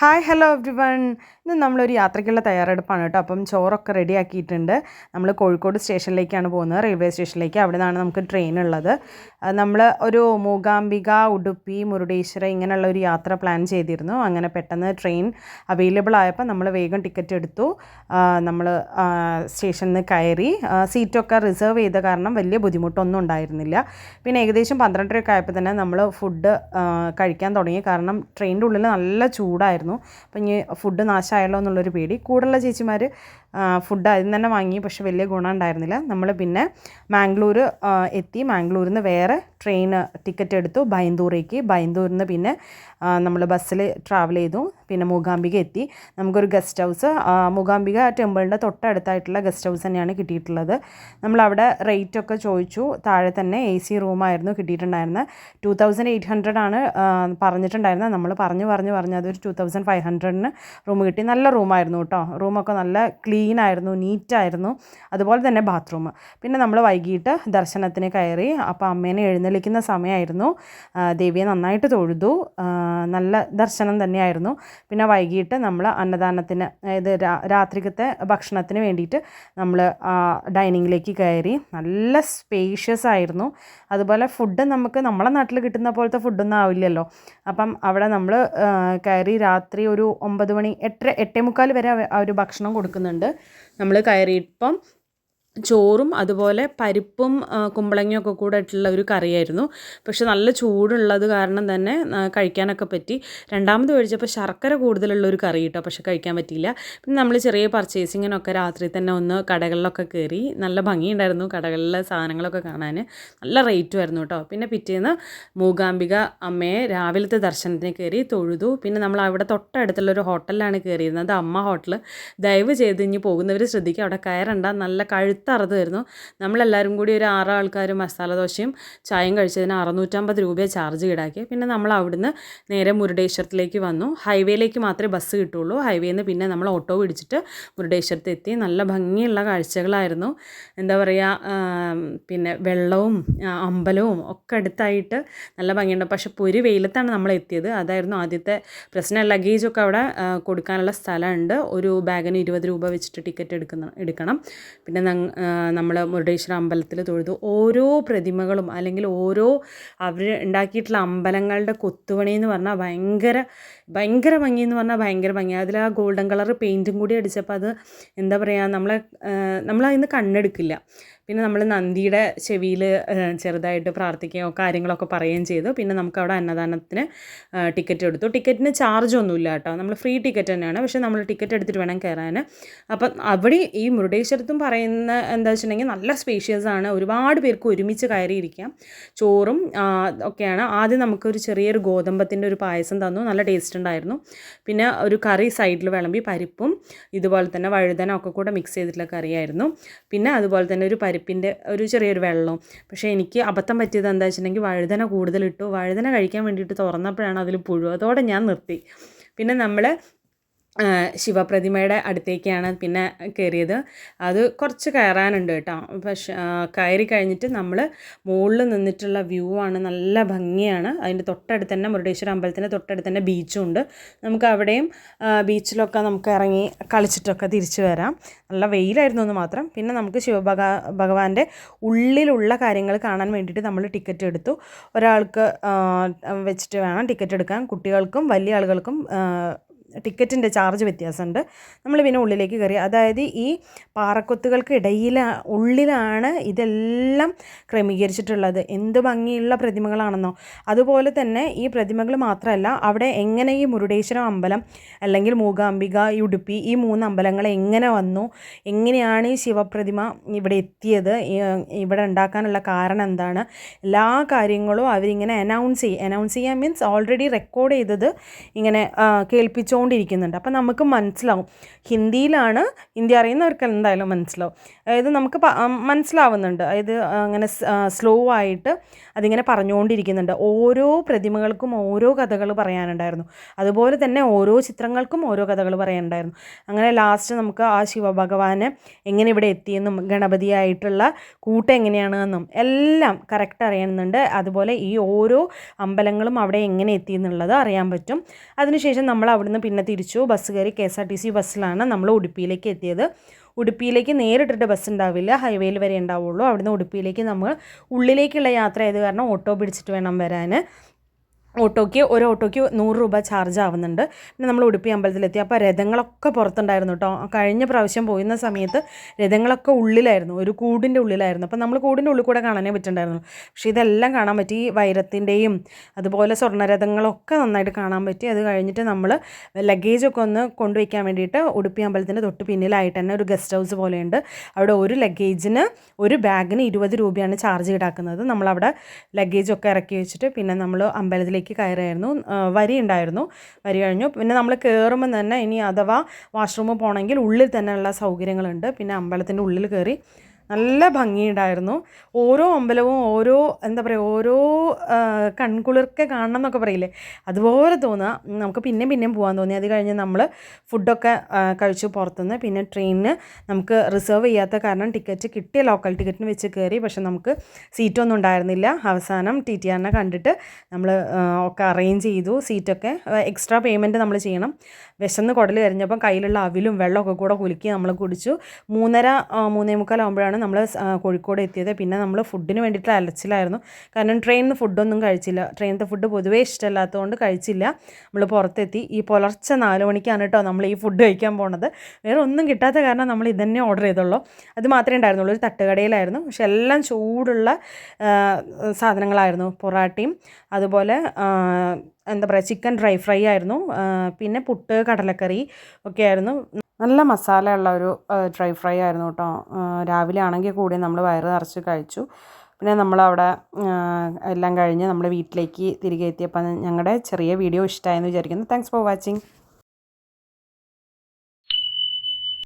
Hi hello every one ഇന്ന് നമ്മളൊരു യാത്രയ്ക്കുള്ള തയ്യാറെടുപ്പാണ് കേട്ടോ. അപ്പം ചോറൊക്കെ റെഡി ആക്കിയിട്ടുണ്ട് നമ്മൾ കോഴിക്കോട് സ്റ്റേഷനിലേക്കാണ് പോകുന്നത്. റെയിൽവേ സ്റ്റേഷനിലേക്ക്. അവിടെ നിന്നാണ് നമുക്ക് ട്രെയിൻ ഉള്ളത്. നമ്മൾ ഒരു മൂകാംബിക ഉടുപ്പി മുരുടേശ്വര ഇങ്ങനെയുള്ള ഒരു യാത്ര പ്ലാൻ ചെയ്തിരുന്നു. അങ്ങനെ പെട്ടെന്ന് ട്രെയിൻ അവൈലബിൾ ആയപ്പോൾ നമ്മൾ വേഗം ടിക്കറ്റ് എടുത്തു. നമ്മൾ സ്റ്റേഷനിൽ നിന്ന് കയറി. സീറ്റൊക്കെ റിസർവ് ചെയ്ത കാരണം വലിയ ബുദ്ധിമുട്ടൊന്നും ഉണ്ടായിരുന്നില്ല. പിന്നെ ഏകദേശം പന്ത്രണ്ടരയൊക്കെ ആയപ്പോൾ തന്നെ നമ്മൾ ഫുഡ് കഴിക്കാൻ തുടങ്ങി. കാരണം ട്രെയിനിന്റെ ഉള്ളിൽ നല്ല ചൂടായിരുന്നു. അപ്പം ഇനി ഫുഡ് നാശമായല്ലോ എന്നുള്ളൊരു പേടി. കൂടുതലുള്ള ചേച്ചിമാർ ഫുഡ് അതിൽ തന്നെ വാങ്ങി. പക്ഷെ വലിയ ഗുണം ഉണ്ടായിരുന്നില്ല. നമ്മൾ പിന്നെ മാംഗ്ലൂർ എത്തി. മാംഗ്ലൂരിൽ നിന്ന് വേറെ ട്രെയിൻ ടിക്കറ്റ് എടുത്തു ബൈന്ദൂറേക്ക് ബൈന്ദൂരിൽ നിന്ന് പിന്നെ നമ്മൾ ബസ്സിൽ ട്രാവൽ ചെയ്തു. പിന്നെ മൂകാംബിക എത്തി. നമുക്കൊരു ഗസ്റ്റ് ഹൗസ് മൂകാംബിക ടെമ്പിളിന്റെ തൊട്ടടുത്തായിട്ടുള്ള ഗസ്റ്റ് ഹൗസ് തന്നെയാണ് കിട്ടിയിട്ടുള്ളത്. നമ്മളവിടെ റേറ്റൊക്കെ ചോദിച്ചു. താഴെ തന്നെ എ സി റൂമായിരുന്നു കിട്ടിയിട്ടുണ്ടായിരുന്നത്. ടു തൗസൻഡ് എയ്റ്റ് ഹൺഡ്രഡ് ആണ് പറഞ്ഞിട്ടുണ്ടായിരുന്നത്. നമ്മൾ പറഞ്ഞു പറഞ്ഞു പറഞ്ഞു അതൊരു ടു തൗസൻഡ് ഫൈവ് ഹൺഡ്രഡിന് റൂം കിട്ടി. നല്ല റൂമായിരുന്നു കേട്ടോ. റൂമൊക്കെ നല്ല ക്ലീൻ ആയിരുന്നു നീറ്റായിരുന്നു അതുപോലെ തന്നെ ബാത്റൂം പിന്നെ നമ്മൾ വൈകിട്ട് ദർശനത്തിന് കയറി. അപ്പോൾ അമ്മേനെ എഴുന്നള്ളിക്കുന്ന സമയമായിരുന്നു. ദേവിയെ നന്നായിട്ട് തൊഴുതു. നല്ല ദർശനം തന്നെയായിരുന്നു. പിന്നെ വൈകിട്ട് നമ്മൾ അന്നദാനത്തിന് അതായത് രാത്രിക്കത്തെ ഭക്ഷണത്തിന് വേണ്ടിയിട്ട് നമ്മൾ ഡൈനിങ്ങിലേക്ക് കയറി. നല്ല സ്പേഷ്യസ് ആയിരുന്നു. അതുപോലെ ഫുഡ് നമുക്ക് നമ്മളെ നാട്ടിൽ കിട്ടുന്ന പോലത്തെ ഫുഡൊന്നും ആവില്ലല്ലോ. അപ്പം അവിടെ നമ്മൾ കയറി രാത്രി ഒരു ഒമ്പത് മണി എട്ടര എട്ടേ മുക്കാൽ വരെ അവർ ഭക്ഷണം കൊടുക്കുന്നുണ്ട്. നമ്മൾ കയറിയപ്പം ചോറും അതുപോലെ പരിപ്പും കുമ്പളങ്ങയും ഒക്കെ കൂടെ ഇട്ടുള്ള ഒരു കറിയായിരുന്നു. പക്ഷെ നല്ല ചൂടുള്ളത് കാരണം തന്നെ കഴിക്കാനൊക്കെ പറ്റി. രണ്ടാമത് കഴിച്ചപ്പോൾ ശർക്കര കൂടുതലുള്ള ഒരു കറി കിട്ടോ. പക്ഷെ കഴിക്കാൻ പറ്റിയില്ല. പിന്നെ നമ്മൾ ചെറിയ പർച്ചേസിങ്ങിനൊക്കെ രാത്രി തന്നെ ഒന്ന് കടകളിലൊക്കെ കയറി നല്ല ഭംഗിയുണ്ടായിരുന്നു. കടകളിലെ സാധനങ്ങളൊക്കെ കാണാൻ നല്ല റേറ്റും ആയിരുന്നു കേട്ടോ. പിന്നെ പിറ്റേന്ന് മൂകാംബിക അമ്മയെ രാവിലത്തെ ദർശനത്തിന് കയറി തൊഴുതു. പിന്നെ നമ്മൾ അവിടെ തൊട്ടടുത്തുള്ള ഒരു ഹോട്ടലിലാണ് കയറിയിരുന്നത്. അമ്മ ഹോട്ടൽ ദയവ് ചെയ്ത് ഇനി പോകുന്നവർ ശ്രദ്ധിക്കുക. അവിടെ കയറണ്ട. നല്ല കഴുത്ത് അറുപതായിരുന്നു നമ്മളെല്ലാവരും കൂടി ഒരു ആറ് ആൾക്കാർ മസാല ദോശയും ചായയും കഴിച്ചതിന് അറുന്നൂറ്റമ്പത് രൂപ ചാർജ് ഈടാക്കി പിന്നെ നമ്മൾ അവിടുന്ന് നേരെ മുരുടേശ്വരത്തിലേക്ക് വന്നു. ഹൈവേയിലേക്ക് മാത്രമേ ബസ് കിട്ടുള്ളൂ ഹൈവേയിൽ നിന്ന് പിന്നെ നമ്മൾ ഓട്ടോ പിടിച്ചിട്ട് മുരുടേശ്വരത്ത് എത്തി. നല്ല ഭംഗിയുള്ള കാഴ്ചകളായിരുന്നു. എന്താ പറയുക പിന്നെ വെള്ളവും അമ്പലവും ഒക്കെ അടുത്തായിട്ട് നല്ല ഭംഗിയുണ്ട്. പക്ഷെ പൊരി വെയിലത്താണ് നമ്മൾ എത്തിയത്. അതായിരുന്നു ആദ്യത്തെ പ്രശ്നം. ലഗേജൊക്കെ അവിടെ കൊടുക്കാനുള്ള സ്ഥലമുണ്ട്. ഒരു ബാഗിന് ഇരുപത് രൂപ വെച്ചിട്ട് ടിക്കറ്റ് എടുക്കുന്ന എടുക്കണം. പിന്നെ നമ്മൾ മുരുടേശ്വര അമ്പലത്തിൽ തൊഴുതു. ഓരോ പ്രതിമകളും അല്ലെങ്കിൽ ഓരോ അവർ ഉണ്ടാക്കിയിട്ടുള്ള അമ്പലങ്ങളുടെ കൊത്തുപണി എന്ന് പറഞ്ഞാൽ ഭയങ്കര ഭയങ്കര ഭംഗി എന്ന് പറഞ്ഞാൽ ഭയങ്കര ഭംഗി. അതിൽ ആ ഗോൾഡൻ കളർ പെയിന്റും കൂടി അടിച്ചപ്പോൾ അത് എന്താ പറയുക നമ്മളെ നമ്മളതിന്ന് കണ്ണെടുക്കില്ല. പിന്നെ നമ്മൾ നന്ദിയുടെ ചെവിയിൽ ചെറുതായിട്ട് പ്രാർത്ഥിക്കുകയോ കാര്യങ്ങളൊക്കെ പറയുകയും ചെയ്തു. പിന്നെ നമുക്ക് അവിടെ അന്നദാനത്തിന് ടിക്കറ്റ് എടുത്തു. ടിക്കറ്റിന് ചാർജ് ഒന്നുമില്ല കേട്ടോ. നമ്മൾ ഫ്രീ ടിക്കറ്റ് തന്നെയാണ്. പക്ഷേ നമ്മൾ ടിക്കറ്റ് എടുത്തിട്ട് വേണം കയറാൻ അപ്പം അവിടെ ഈ മുരുടേശ്വരത്തും പറയുന്ന എന്താ വെച്ചിട്ടുണ്ടെങ്കിൽ നല്ല സ്പേഷ്യസ് ആണ്. ഒരുപാട് പേർക്ക് ഒരുമിച്ച് കയറിയിരിക്കാം. ചോറും ഒക്കെയാണ്. ആദ്യം നമുക്കൊരു ചെറിയൊരു ഗോതമ്പത്തിന്റെ ഒരു പായസം തന്നു. നല്ല ടേസ്റ്റ് ഉണ്ടായിരുന്നു. പിന്നെ ഒരു കറി സൈഡിൽ വിളമ്പി പരിപ്പും ഇതുപോലെ തന്നെ വഴുതന ഒക്കെ കൂടെ മിക്സ് ചെയ്തിട്ടുള്ള കറിയായിരുന്നു. പിന്നെ അതുപോലെ തന്നെ ഒരു പരിപ്പിന്റെ ഒരു ചെറിയൊരു വെള്ളവും പക്ഷേ എനിക്ക് അബദ്ധം പറ്റിയത് എന്താ വെച്ചിട്ടുണ്ടെങ്കിൽ വഴുതന കൂടുതലിട്ടു. വഴുതന കഴിക്കാൻ വേണ്ടിയിട്ട് തുറന്നപ്പോഴാണ് അതിൽ പുഴു. അതോടെ ഞാൻ നിർത്തി. പിന്നെ നമ്മൾ ശിവപ്രതിമയുടെ അടുത്തേക്കാണ് പിന്നെ കയറിയത്. അത് കുറച്ച് കയറാനുണ്ട് കേട്ടോ. പക്ഷേ കയറി കഴിഞ്ഞിട്ട് നമ്മൾ മുകളിൽ നിന്നിട്ടുള്ള വ്യൂ ആണ് നല്ല ഭംഗിയാണ്. അതിന്റെ തൊട്ടടുത്ത് തന്നെ മുരുടേശ്വര അമ്പലത്തിന്റെ തൊട്ടടുത്ത് തന്നെ ബീച്ചും ഉണ്ട്. നമുക്ക് അവിടെയും ബീച്ചിലൊക്കെ നമുക്ക് ഇറങ്ങി കളിച്ചിട്ടൊക്കെ തിരിച്ചു വരാം. നല്ല വെയിലായിരുന്നു എന്ന് മാത്രം. പിന്നെ നമുക്ക് ശിവഭഗ ഭഗവാന്റെ ഉള്ളിലുള്ള കാര്യങ്ങൾ കാണാൻ വേണ്ടിയിട്ട് നമ്മൾ ടിക്കറ്റ് എടുത്തു. ഒരാൾക്ക് വെച്ചിട്ട് വേണം ടിക്കറ്റ് എടുക്കാൻ. കുട്ടികൾക്കും വലിയ ആളുകൾക്കും ടിക്കറ്റിന്റെ ചാർജ് വ്യത്യാസമുണ്ട്. നമ്മൾ പിന്നെ ഉള്ളിലേക്ക് കയറി. അതായത് ഈ പാറക്കൊത്തുകൾക്ക് ഇടയിൽ ഉള്ളിലാണ് ഇതെല്ലാം ക്രമീകരിച്ചിട്ടുള്ളത്. എന്ത് ഭംഗിയുള്ള പ്രതിമകളാണെന്നോ. അതുപോലെ തന്നെ ഈ പ്രതിമകൾ മാത്രമല്ല അവിടെ എങ്ങനെ ഈ മുരുടേശ്വരം അമ്പലം അല്ലെങ്കിൽ മൂകാംബിക ഉടുപ്പി ഈ മൂന്ന് അമ്പലങ്ങൾ എങ്ങനെ വന്നു എങ്ങനെയാണ് ഈ ശിവപ്രതിമ ഇവിടെ എത്തിയത് ഇവിടെ ഉണ്ടാക്കാനുള്ള കാരണം എന്താണ് എല്ലാ കാര്യങ്ങളും അവരിങ്ങനെ അനൗൺസ് ചെയ്യും. അനൗൺസ് ചെയ്യാൻ മീൻസ് ഓൾറെഡി റെക്കോർഡ് ചെയ്തത് ഇങ്ങനെ കേൾപ്പിച്ചോ കേട്ടുകൊണ്ടിരിക്കുന്നുണ്ട്. അപ്പം നമുക്ക് മനസ്സിലാവും. ഹിന്ദിയിലാണ് ഹിന്ദി അറിയുന്നവർക്ക് എന്തായാലും മനസ്സിലാവും. അതായത് നമുക്ക് മനസ്സിലാവുന്നുണ്ട്. അതായത് അങ്ങനെ സ്ലോ ആയിട്ട് അതിങ്ങനെ പറഞ്ഞുകൊണ്ടിരിക്കുന്നുണ്ട്. ഓരോ പ്രതിമകൾക്കും ഓരോ കഥകൾ പറയാനുണ്ടായിരുന്നു. അതുപോലെ തന്നെ ഓരോ ചിത്രങ്ങൾക്കും ഓരോ കഥകൾ പറയാനുണ്ടായിരുന്നു. അങ്ങനെ ലാസ്റ്റ് നമുക്ക് ആ ശിവഭഗവാനെ എങ്ങനെ ഇവിടെ എത്തിയെന്നും ഗണപതിയായിട്ടുള്ള കൂട്ടം എങ്ങനെയാണെന്നും എല്ലാം കറക്റ്റ് അറിയുന്നുണ്ട് അതുപോലെ ഈ ഓരോ അമ്പലങ്ങളും അവിടെ എങ്ങനെ എത്തി എന്നുള്ളത് അറിയാൻ പറ്റും. അതിനുശേഷം നമ്മൾ അവിടുന്ന് പിന്നെ തിരിച്ചു ബസ് കയറി K S R T C ബസ്സിലാണ് നമ്മൾ ഉടുപ്പിയിലേക്ക് എത്തിയത്. ഉടുപ്പിയിലേക്ക് നേരിട്ടിട്ട് ബസ് ഉണ്ടാവില്ല. ഹൈവേയിൽ വരെ ഉണ്ടാവുള്ളൂ. അവിടുന്ന് ഉടുപ്പിയിലേക്ക് നമ്മൾ ഉള്ളിലേക്കുള്ള യാത്ര ആയത് കാരണം ഓട്ടോ പിടിച്ചിട്ട് വേണം വരാൻ. ഓട്ടോയ്ക്ക് ഒരു ഓട്ടോയ്ക്ക് നൂറ് രൂപ ചാർജ് ആവുന്നുണ്ട്. പിന്നെ നമ്മൾ ഉടുപ്പി അമ്പലത്തിലെത്തി. അപ്പോൾ രഥങ്ങളൊക്കെ പുറത്തുണ്ടായിരുന്നു കേട്ടോ. കഴിഞ്ഞ പ്രാവശ്യം പോയുന്ന സമയത്ത് രഥങ്ങളൊക്കെ ഉള്ളിലായിരുന്നു. ഒരു കൂടിന്റെ ഉള്ളിലായിരുന്നു. അപ്പോൾ നമ്മൾ കൂടിന്റെ ഉള്ളിൽ കൂടെ കാണാനേ പറ്റുണ്ടായിരുന്നു പക്ഷേ ഇതെല്ലാം കാണാൻ പറ്റി. വൈരത്തിന്റെയും അതുപോലെ സ്വർണരഥങ്ങളൊക്കെ നന്നായിട്ട് കാണാൻ പറ്റി. അത് കഴിഞ്ഞിട്ട് നമ്മൾ ലഗേജൊക്കെ ഒന്ന് കൊണ്ടുവയ്ക്കാൻ വേണ്ടിയിട്ട് ഉടുപ്പി അമ്പലത്തിന്റെ തൊട്ട് പിന്നിലായിട്ട് തന്നെ ഒരു ഗസ്റ്റ് ഹൗസ് പോലെയുണ്ട്. അവിടെ ഒരു ലഗേജിന് ഒരു ബാഗിന് ഇരുപത് രൂപയാണ് ചാർജ് ഈടാക്കുന്നത്. നമ്മളവിടെ ലഗേജൊക്കെ ഇറക്കി വെച്ചിട്ട് പിന്നെ നമ്മൾ അമ്പലത്തിലേക്ക് കയറിയായിരുന്നു. ആ, വരി ഉണ്ടായിരുന്നു. വരി കഴിഞ്ഞു. പിന്നെ നമ്മൾ കയറുമ്പോൾ തന്നെ ഇനി അഥവാ വാഷ്റൂമിൽ പോകണമെങ്കിൽ ഉള്ളിൽ തന്നെയുള്ള സൗകര്യങ്ങളുണ്ട്. പിന്നെ അമ്പലത്തിന്റെ ഉള്ളിൽ കയറി നല്ല ഭംഗിയുണ്ടായിരുന്നു. ഓരോ അമ്പലവും ഓരോ എന്താ പറയുക ഓരോ കൺകുളിർക്കെ കാണണം എന്നൊക്കെ പറയില്ലേ? അതുപോലെ തോന്നുക നമുക്ക് പിന്നെയും പിന്നെയും പോകാൻ തോന്നി. അത് കഴിഞ്ഞ് നമ്മൾ ഫുഡൊക്കെ കഴിച്ചു പുറത്തുനിന്ന്. പിന്നെ ട്രെയിനിന് നമുക്ക് റിസർവ് ചെയ്യാത്ത കാരണം ടിക്കറ്റ് കിട്ടിയ ലോക്കൽ ടിക്കറ്റിന് വെച്ച് കയറി. പക്ഷെ നമുക്ക് സീറ്റൊന്നും ഉണ്ടായിരുന്നില്ല. അവസാനം ടി ടി ആറിനെ കണ്ടിട്ട് നമ്മൾ ഒക്കെ അറേഞ്ച് ചെയ്തു. സീറ്റൊക്കെ എക്സ്ട്രാ പേയ്മെന്റ് നമ്മൾ ചെയ്യണം. വിശന്ന് കുടൽ കരിഞ്ഞപ്പം കയ്യിലുള്ള അവിലും വെള്ളമൊക്കെ കൂടെ കുലുക്കി നമ്മൾ കുടിച്ചു. മൂന്നര മൂന്നേ മുക്കാലാകുമ്പോഴാണ് നമ്മൾ കോഴിക്കോട് എത്തിയത്. പിന്നെ നമ്മൾ ഫുഡിന് വേണ്ടിയിട്ട് അലച്ചിലായിരുന്നു. കാരണം ട്രെയിനിൽ ഫുഡൊന്നും കഴിച്ചില്ല. ട്രെയിനിലത്തെ ഫുഡ് പൊതുവേ ഇഷ്ടമല്ലാത്തതുകൊണ്ട് കഴിച്ചില്ല. നമ്മൾ പുറത്തെത്തി. ഈ പുലർച്ചെ നാല് മണിക്കാണ് കേട്ടോ നമ്മൾ ഈ ഫുഡ് കഴിക്കാൻ പോണത്. വേറെ ഒന്നും കിട്ടാത്ത കാരണം നമ്മൾ ഇതന്നെ ഓർഡർ ചെയ്തുള്ളൂ. അത് മാത്രമേ ഉണ്ടായിരുന്നുള്ളൂ. ഒരു തട്ടുകടയിലായിരുന്നു. പക്ഷെ എല്ലാം ചൂടുള്ള സാധനങ്ങളായിരുന്നു. പൊറാട്ടയും അതുപോലെ എന്താ പറയുക ചിക്കൻ ഡ്രൈ ഫ്രൈ ആയിരുന്നു. പിന്നെ പുട്ട് കടലക്കറി ഒക്കെ ആയിരുന്നു. നല്ല മസാലയുള്ള ഒരു ഡ്രൈ ഫ്രൈ ആയിരുന്നു കേട്ടോ രാവിലെ ആണെങ്കിൽ കൂടി നമ്മൾ വയറ് നിറച്ച് കഴിച്ചു. പിന്നെ നമ്മളവിടെ എല്ലാം കഴിഞ്ഞ് നമ്മൾ വീട്ടിലേക്ക് തിരികെ എത്തിയപ്പോൾ ഞങ്ങളുടെ ചെറിയ വീഡിയോ ഇഷ്ടമായെന്ന് വിചാരിക്കുന്നു. Thanks for watching